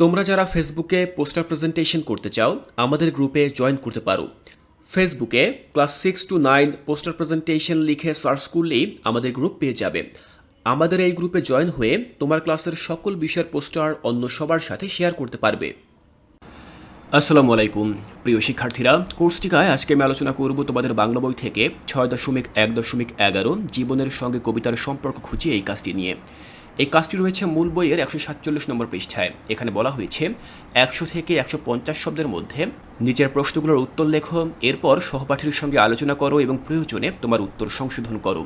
তোমরা যারা ফেসবুকে পোস্টার প্রেজেন্টেশন করতে চাও, আমাদের গ্রুপে জয়েন করতে পারো। ফেসবুকে class six to nine poster presentation লিখে সার্চ করলেই আমাদের গ্রুপ পেয়ে যাবে। আমাদের এই গ্রুপে জয়েন হয়ে তোমার ক্লাসের সকল বিষয়ের পোস্টার অন্য সবার সাথে শেয়ার করতে পারবে। আসসালামু আলাইকুম, প্রিয় শিক্ষার্থীরা। কোর্সটিকায় আজকে আমি আলোচনা করব তোমাদের বাংলা বই থেকে ছয় দশমিক এক দশমিক এগারো জীবনের সঙ্গে কবিতার সম্পর্ক খুঁজিয়ে এই কাজটি নিয়ে। এই কাজটি রয়েছে মূল বইয়ের একশো সাতচল্লিশ নম্বর পৃষ্ঠায়। এখানে বলা হয়েছে, একশো থেকে একশো পঞ্চাশ শব্দের মধ্যে নিচের প্রশ্নগুলোর উত্তর লেখো, এরপর সহপাঠীর সঙ্গে আলোচনা করো এবং প্রয়োজনে তোমার উত্তর সংশোধন করো।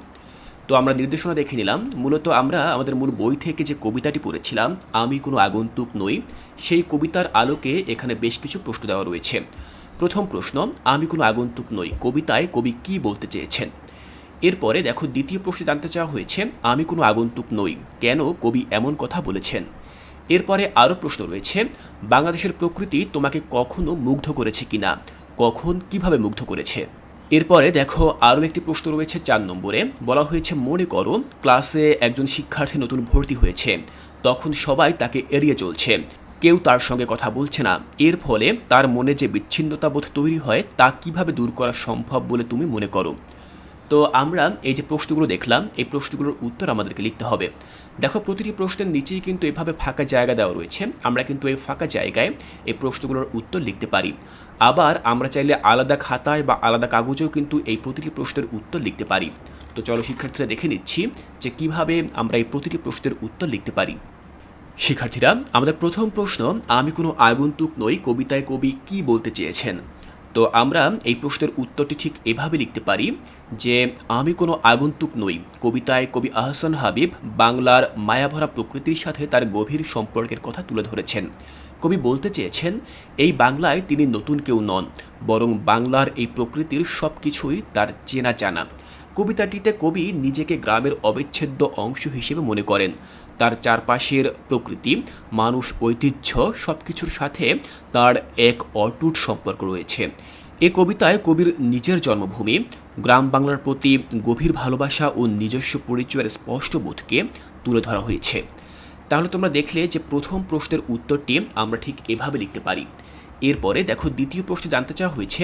তো আমরা নির্দেশনা দেখে নিলাম, মূলত আমরা আমাদের মূল বই থেকে যে কবিতাটি পড়েছিলাম, আমি কোনো আগন্তুক নই, সেই কবিতার আলোকে এখানে বেশ কিছু প্রশ্ন দেওয়া রয়েছে। প্রথম প্রশ্ন, আমি কোনো আগন্তুক নই, কবিতায় কবি কি বলতে চেয়েছেন? এরপরে দেখো দ্বিতীয় প্রশ্নে জানতে চাওয়া হয়েছে, আমি কোনো আগন্তুক নই, কেন কবি এমন কথা বলেছেন? এরপরে আরও প্রশ্ন রয়েছে, বাংলাদেশের প্রকৃতি তোমাকে কখনো মুগ্ধ করেছে কিনা? কখন, কীভাবে মুগ্ধ করেছে? এরপরে দেখো আরও একটি প্রশ্ন রয়েছে চার নম্বরে, বলা হয়েছে, মনে করো ক্লাসে একজন শিক্ষার্থী নতুন ভর্তি হয়েছে, তখন সবাই তাকে এড়িয়ে চলছে, কেউ তার সঙ্গে কথা বলছে না, এর ফলে তার মনে যে বিচ্ছিন্নতাবোধ তৈরি হয় তা কীভাবে দূর করা সম্ভব বলে তুমি মনে করো? তো আমরা এই যে প্রশ্নগুলো দেখলাম, এই প্রশ্নগুলোর উত্তর আমাদেরকে লিখতে হবে। দেখো, প্রতিটি প্রশ্নের নিচেই কিন্তু এভাবে ফাঁকা জায়গা দেওয়া রয়েছে। আমরা কিন্তু এই ফাঁকা জায়গায় এই প্রশ্নগুলোর উত্তর লিখতে পারি। আবার আমরা চাইলে আলাদা খাতায় বা আলাদা কাগজেও কিন্তু এই প্রতিটি প্রশ্নের উত্তর লিখতে পারি। তো চলো, শিক্ষার্থীরা দেখে নিচ্ছি যে কীভাবে আমরা এই প্রতিটি প্রশ্নের উত্তর লিখতে পারি। শিক্ষার্থীরা, আমাদের প্রথম প্রশ্ন, আমি কোনো আগন্তুক নই কবিতায় কবি কি বলতে চেয়েছেন? তো আমরা এই প্রশ্নের উত্তরটি ঠিক এভাবে লিখতে পারি যে, আমি কোনো আগন্তুক নই। কবিতায় কবি আহসান হাবিব বাংলার মায়াভরা প্রকৃতির সাথে তার গভীর সম্পর্কের কথা তুলে ধরেছেন। কবি বলতে চেয়েছেন, এই বাংলায় তিনি নতুন কেউ নন, বরং বাংলার এই প্রকৃতির সব কিছুই তার চেনা জানা। কবিতাটিতে কবি নিজেকে গ্রামের অবিচ্ছেদ্য অংশ হিসেবে মনে করেন। তার চারপাশের প্রকৃতি, মানুষ, ঐতিহ্য সব কিছুর সাথে তার এক অটুট সম্পর্ক রয়েছে। এ কবিতায় কবির নিজের জন্মভূমি, গ্রাম বাংলার প্রতি গভীর ভালোবাসা ও নিজস্ব পরিচয়ের স্পষ্ট বোধকে তুলে ধরা হয়েছে। তাহলে তোমরা দেখলে যে প্রথম প্রশ্নের উত্তরটি আমরা ঠিক এভাবে লিখতে পারি। এরপরে দেখো দ্বিতীয় প্রশ্নে জানতে চাওয়া হয়েছে,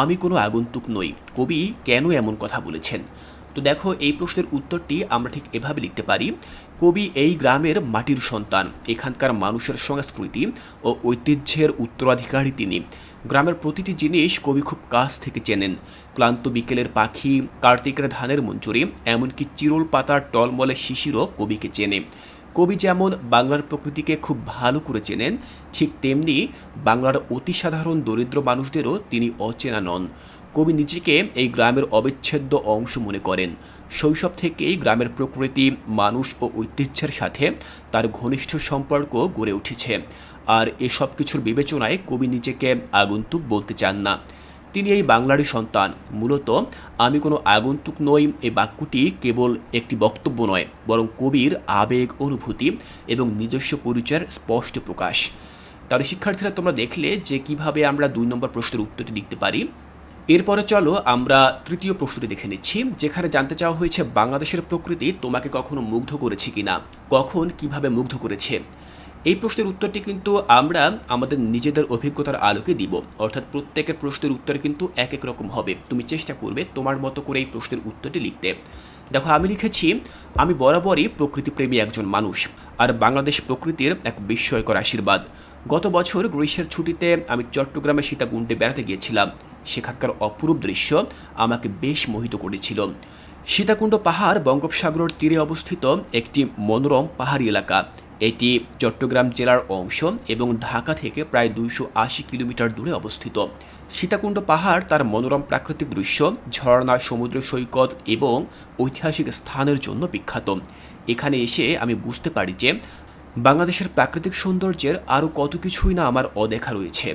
আমি কোনো আগন্তুক নই। কবি কেন এমন কথা বলেছেন? তো দেখো, এই প্রশ্নের উত্তরটি আমরা ঠিক এভাবে লিখতে পারি। কবি এই গ্রামের মাটির সন্তান, এখানকার মানুষের সংস্কৃতি ও ঐতিহ্যের উত্তরাধিকারী তিনি। গ্রামের প্রতিটি জিনিস কবি খুব কাছ থেকে চেনেন। ক্লান্ত বিকেলের পাখি, কার্তিকের ধানের মঞ্জুরি, এমনকি চিরল পাতার টলমলে শিশিরও কবিকে চেনে। কবি যেমন বাংলার প্রকৃতিকে খুব ভালো করে চেনেন, ঠিক তেমনি বাংলার অতি সাধারণ দরিদ্র মানুষদেরও তিনি অচেনা নন। কবি নিজেকে এই গ্রামের অবিচ্ছেদ্য অংশ মনে করেন। শৈশব থেকেই গ্রামের প্রকৃতি, মানুষ ও ঐতিহ্যের সাথে তার ঘনিষ্ঠ সম্পর্ক গড়ে উঠেছে। আর এসব কিছুর বিবেচনায় কবি নিজেকে আগন্তুক বলতে চান না। তিনি এই বাংলারই সন্তান। মূলত আমি কোনো আগন্তুক নই এই বাক্যটি কেবল একটি বক্তব্য নয়, বরং কবির আবেগ, অনুভূতি এবং নিজস্ব পরিচয়ের স্পষ্ট প্রকাশ। তাহলে শিক্ষার্থীরা তোমরা দেখলে যে কীভাবে আমরা দুই নম্বর প্রশ্নের উত্তরটি লিখতে পারি। এরপরে চলো আমরা তৃতীয় প্রশ্নটি দেখে নিচ্ছি, যেখানে জানতে চাওয়া হয়েছে, বাংলাদেশের প্রকৃতি তোমাকে কখনো মুগ্ধ করেছে কিনা? কখন, কীভাবে মুগ্ধ করেছে? এই প্রশ্নের উত্তরটি কিন্তু আমরা আমাদের নিজেদের অভিজ্ঞতার আলোকে দিব। অর্থাৎ প্রত্যেকের প্রশ্নের উত্তর কিন্তু এক এক রকম হবে। তুমি চেষ্টা করবে তোমার মতো করে এই প্রশ্নের উত্তরটি লিখতে। দেখো, আমি লিখেছি, আমি বরাবরই প্রকৃতিপ্রেমী একজন মানুষ আর বাংলাদেশ প্রকৃতির এক বিস্ময়কর আশীর্বাদ। গত বছর গ্রীষ্মের ছুটিতে আমি চট্টগ্রামে সীতাকুণ্ডে বেড়াতে গিয়েছিলাম। সেখানকার অপরূপ দৃশ্য আমাকে বেশ মোহিত করেছিল। সীতাকুণ্ড পাহাড় বঙ্গোপসাগরের তীরে অবস্থিত একটি মনোরম পাহাড়ি এলাকা। এটি চট্টগ্রাম জেলার অংশ এবং ঢাকা থেকে প্রায় দুইশো আশি কিলোমিটার দূরে অবস্থিত। সীতাকুণ্ড পাহাড় তার মনোরম প্রাকৃতিক দৃশ্য, ঝর্ণা, সমুদ্র সৈকত এবং ঐতিহাসিক স্থানের জন্য বিখ্যাত। এখানে এসে আমি বুঝতে পারি যে বাংলাদেশের প্রাকৃতিক সৌন্দর্যের আরও কত কিছুই না আমার অদেখা রয়েছে।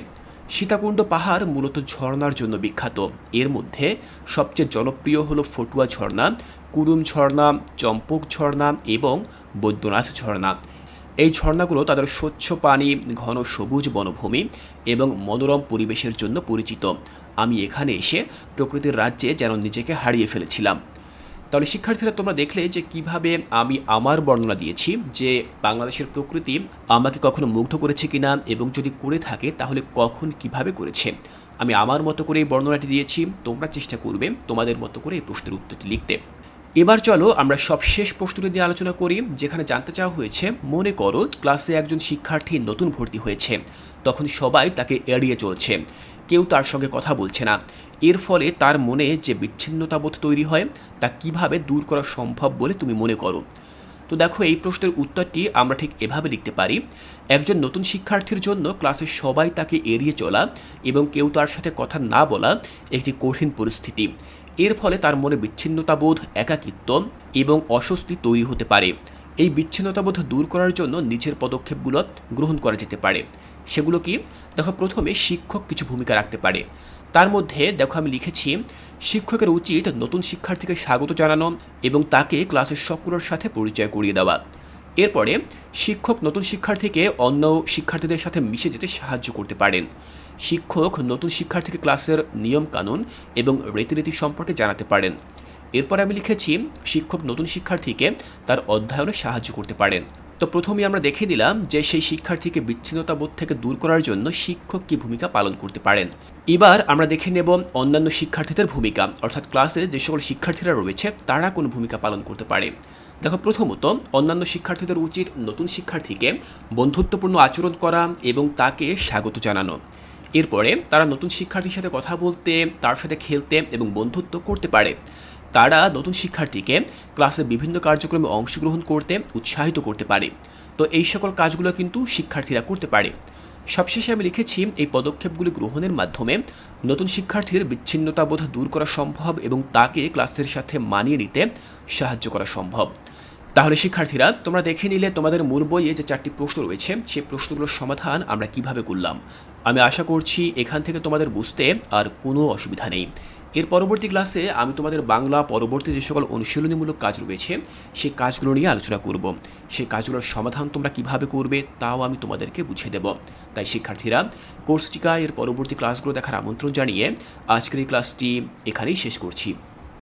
সীতাকুণ্ড পাহাড় মূলত ঝর্ণার জন্য বিখ্যাত। এর মধ্যে সবচেয়ে জনপ্রিয় হলো ফটুয়া ঝর্ণা, কুরুম ঝর্ণা, চম্পক ঝর্ণা এবং বৈদ্যনাথ ঝর্ণা। এই ঝর্ণাগুলো তাদের স্বচ্ছ পানি, ঘন সবুজ বনভূমি এবং মনোরম পরিবেশের জন্য পরিচিত। আমি এখানে এসে প্রকৃতির রাজ্যে যেন নিজেকে হারিয়ে ফেলেছিলাম। তাহলে শিক্ষার্থীরা, তোমরা দেখলে যে কীভাবে আমি আমার বর্ণনা দিয়েছি যে বাংলাদেশের প্রকৃতি আমাকে কখনো মুগ্ধ করেছে কিনা এবং যদি করে থাকে তাহলে কখন কীভাবে করেছে। আমি আমার মতো করে এই বর্ণনাটি দিয়েছি, তোমরা চেষ্টা করবে তোমাদের মতো করে এই প্রশ্নের উত্তরটি লিখতে। এবার চলো আমরা সব শেষ প্রশ্নটি নিয়ে আলোচনা করি, যেখানে জানতে চাওয়া হয়েছে, মনে করো ক্লাসে একজন শিক্ষার্থী নতুন ভর্তি হয়েছে, তখন সবাই তাকে এড়িয়ে চলছে, কেউ তার সঙ্গে কথা বলছে না, এর ফলে তার মনে যে বিচ্ছিন্নতাবোধ তৈরি হয়, তা কীভাবে দূর করা সম্ভব বলে তুমি মনে করো? তো দেখো, এই প্রশ্নের উত্তরটি আমরা ঠিক এভাবে লিখতে পারি, একজন নতুন শিক্ষার্থীর জন্য ক্লাসে সবাই তাকে এড়িয়ে চলা এবং কেউ তার সাথে কথা না বলা একটি কঠিন পরিস্থিতি এর ফলে তার মনে বিচ্ছিন্নতাবোধ, একাকিত্ব এবং অস্বস্তি তৈরি হতে পারে। এই বিচ্ছিন্নতাবোধ দূর করার জন্য নিজের পদক্ষেপগুলো গ্রহণ করা যেতে পারে। সেগুলো কি? দেখো, প্রথমে শিক্ষক কিছু ভূমিকা রাখতে পারে। তার মধ্যে, দেখো, আমি লিখেছি, শিক্ষকের উচিত নতুন শিক্ষার্থীকে স্বাগত জানানো এবং তাকে ক্লাসের সকলের সাথে পরিচয় করিয়ে দেওয়া। এরপরে শিক্ষক নতুন শিক্ষার্থীকে অন্য শিক্ষার্থীদের সাথে মিশে যেতে সাহায্য করতে পারেন। শিক্ষক নতুন শিক্ষার্থীকে ক্লাসের নিয়মকানুন এবং রীতিনীতি সম্পর্কে জানাতে পারেন। এরপর আমি লিখেছি, শিক্ষক নতুন শিক্ষার্থীকে তার অধ্যয়নে সাহায্য করতে পারেন। তো প্রথমে আমরা দেখে দিলাম যে সেই শিক্ষার্থীকে বিচ্ছিন্নতাবোধ থেকে দূর করার জন্য শিক্ষক কী ভূমিকা পালন করতে পারেন। এবার আমরা দেখে নেব অন্যান্য শিক্ষার্থীদের ভূমিকা, অর্থাৎ ক্লাসে যে সকল শিক্ষার্থীরা রয়েছে, তারা কোন ভূমিকা পালন করতে পারে। দেখো, প্রথমত, অন্যান্য শিক্ষার্থীদের উচিত নতুন শিক্ষার্থীকে বন্ধুত্বপূর্ণ আচরণ করা এবং তাকে স্বাগত জানানো। এরপরে, তারা নতুন শিক্ষার্থীর সাথে কথা বলতে, তার সাথে খেলতে এবং বন্ধুত্ব করতে পারে। তারা নতুন শিক্ষার্থীকে ক্লাসের বিভিন্ন কার্যক্রমে অংশগ্রহণ করতে উৎসাহিত করতে পারে। তো এই সকল কাজগুলো কিন্তু শিক্ষার্থীরা করতে পারে। সবশেষে আমি লিখেছি, এই পদক্ষেপগুলি গ্রহণের মাধ্যমে নতুন শিক্ষার্থীর বিচ্ছিন্নতাবোধ দূর করা সম্ভব এবং তাকে ক্লাসের সাথে মানিয়ে নিতে সাহায্য করা সম্ভব। তাহলে শিক্ষার্থীরা, তোমরা দেখে নিলে তোমাদের মূল বইয়ে যে চারটি প্রশ্ন রয়েছে সেই প্রশ্নগুলোর সমাধান আমরা কীভাবে করলাম। আমি আশা করছি এখান থেকে তোমাদের বুঝতে আর কোনো অসুবিধা নেই। এর পরবর্তী ক্লাসে আমি তোমাদের বাংলা পরবর্তী যে সকল অনুশীলনীমূলক কাজ রয়েছে, সেই কাজগুলো নিয়ে আলোচনা করব। সেই কাজগুলোর সমাধান তোমরা কীভাবে করবে, তাও আমি তোমাদেরকে বুঝিয়ে দেব। তাই শিক্ষার্থীরা কোর্সটিকা এর পরবর্তী ক্লাসগুলো দেখার আমন্ত্রণ জানিয়ে আজকের এই ক্লাসটি এখানেই শেষ করছি।